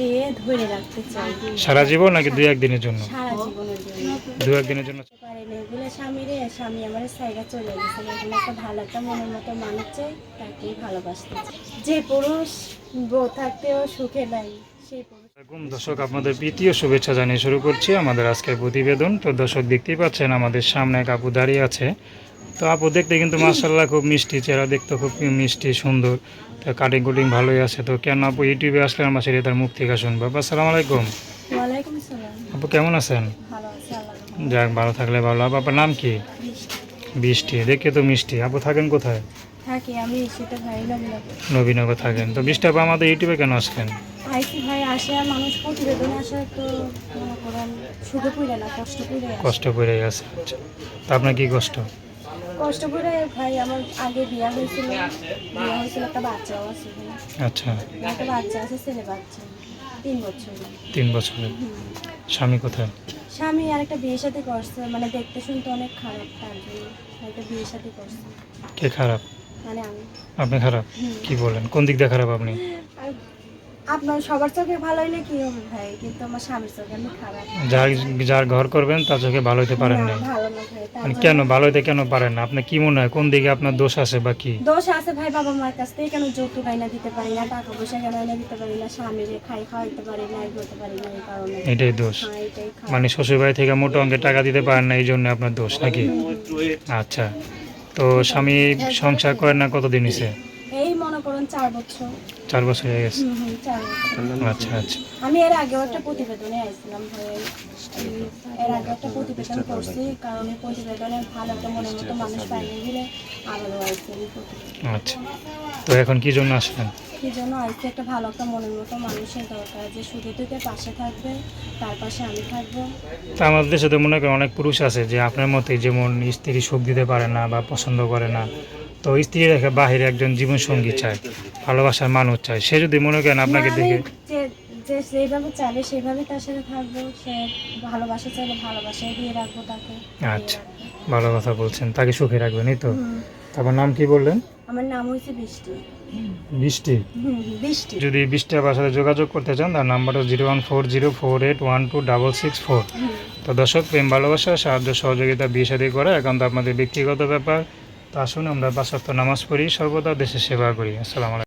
দিয়ে ধরে রাখতে চাই। সারা জীবন নাকি দুই একদিনের জন্য? সারা জীবনের জন্য। দু একদিনের জন্য। পারেনি এগুলো স্বামী রে স্বামী আমার সাইডে চলে গেছে। এখানে একটা ভালো একটা মনের মতো মানুষ চাই তাকেই ভালোবাসতে যে পুরুষ বউ থাকতেও সুখে নাই দর্শক আপনাদের প্রীতীয় শুভেচ্ছা জানিয়ে শুরু করছি আমাদের আজকের প্রতিবেদন। তো দর্শক দেখতেই পাচ্ছেন আমাদের সামনে এক আপু দাঁড়িয়ে আছে। তো আপু দেখতে কিন্তু মার্শাল্লাহ খুব মিষ্টি চেহারা দেখতে খুব মিষ্টি সুন্দর। তো কাটিং কুটিং ভালোই আছে। তো কেন আপু ইউটিউবে আসলে আমার সেটা তার মুখ থেকে শুনব। আপু আসসালামু আলাইকুম। আপু কেমন আছেন? যাক ভালো থাকলে ভালো। আপু আপনার নাম কি? বৃষ্টি দেখে তো মিষ্টি। আপু থাকেন কোথায়? থাকি আমি সেটা ভাই নবীনগর। থাকেন। তো বৃষ্টি আপু আমাদের ইউটিউবে কেন আসলেন কষ্ট। করে আছে আচ্ছা। তো আপনার কি কষ্ট? কষ্ট করে ভাই আমার আগে বিয়া হয়েছিল। বিয়া হয়েছিল একটা বাচ্চাও আছে। আচ্ছা। একটা বাচ্চা আছে ছেলে বাচ্চা। তিন বছর। তিন বছরের। স্বামী কোথায়? স্বামী আর একটা বিয়ের সাথে করছে মানে দেখতে শুনতে অনেক খারাপ তার একটা বিয়ের সাথে করছে। কে খারাপ? মানে আমি। আপনি খারাপ। কি বলেন? কোন দিক দিয়ে খারাপ আপনি? আপনার সবার চোখে ভালো হইলে কি হবে ভাই? কিন্তু আমার স্বামীর চোখে আমি খারাপ যার যার ঘর করবেন তার চোখে ভালো হতে পারেন না, ভালো না ভাই তার মানে জন্য- কেন ভালো হতে কেন পারেন না? আপনি কি মনে হয় কোন দিকে আপনার দোষ আছে বা কি? দোষ আছে ভাই বাবা মার কাছ থেকে কেন যৌতুক আইনা দিতে পারি না টাকা পয়সা কেন আইনা দিতে পারি না স্বামীরে খাই খাওয়াইতে পারি না এই করতে পারি না এই কারণে। এটাই দোষ। হ্যাঁ এটাই খারাপ। মানে শ্বশুরবাড়ি থেকে মোটা অঙ্কের টাকা দিতে পারেন না এই জন্য আপনার দোষ নাকি? আচ্ছা। তো স্বামী সংসার করেন না কতদিন হয়েছে এই মনে করুন চার বছর। চার বছর হয়ে গেছে? আচ্ছা আচ্ছা। আমি এর আগেও একটা প্রতিবেদনে আসছিলাম ভাই। এর আগে একটা প্রতিবেদন করছি কারণ এই প্রতিবেদনে ভালো একটা মনের মতো মানুষ পাইনি দিলে আবারও আচ্ছা। তো এখন কি জন্য আসলেন? কি জন্য আজকে একটা ভালো একটা মনের মতো মানুষের দরকার যে শুধু থেকে পাশে থাকবে তার পাশে আমি থাকব। তা আমাদের দেশে তো মনে করেন অনেক পুরুষ আছে যে আপনার মতে যেমন স্ত্রী সুখ দিতে পারে না বা পছন্দ করে না তো স্ত্রী রেখে বাহিরে একজন জীবনসঙ্গী চায় ভালোবাসার মানুষ চায়। সে যদি মনে করেন আপনাকে দেখে যে যেভাবে চাইলে সেভাবে তার সাথে থাকব। সে ভালোবাসা চাইলে ভালোবাসায় দিয়ে রাখব তাকে। আচ্ছা। ভালো কথা বলছেন। তাকে সুখে রাখবেন এই তো? তারপর নাম কি বললেন? আমার নাম হয়েছে বৃষ্টি। বৃষ্টি? যদি বৃষ্টি আবার সাথে যোগাযোগ করতে চান তার নাম্বারটা zero one four zero four eight one two double six four. তো দর্শক প্রেম ভালোবাসা সাহায্য সহযোগিতা বিয়ে সাদী করা একান্ত আপনাদের ব্যক্তিগত ব্যাপার। তা আসুন আমরা সপ্তাহ নামাজ পড়ি সর্বদা দেশের সেবা করি। আসসালামু আলাইকুম।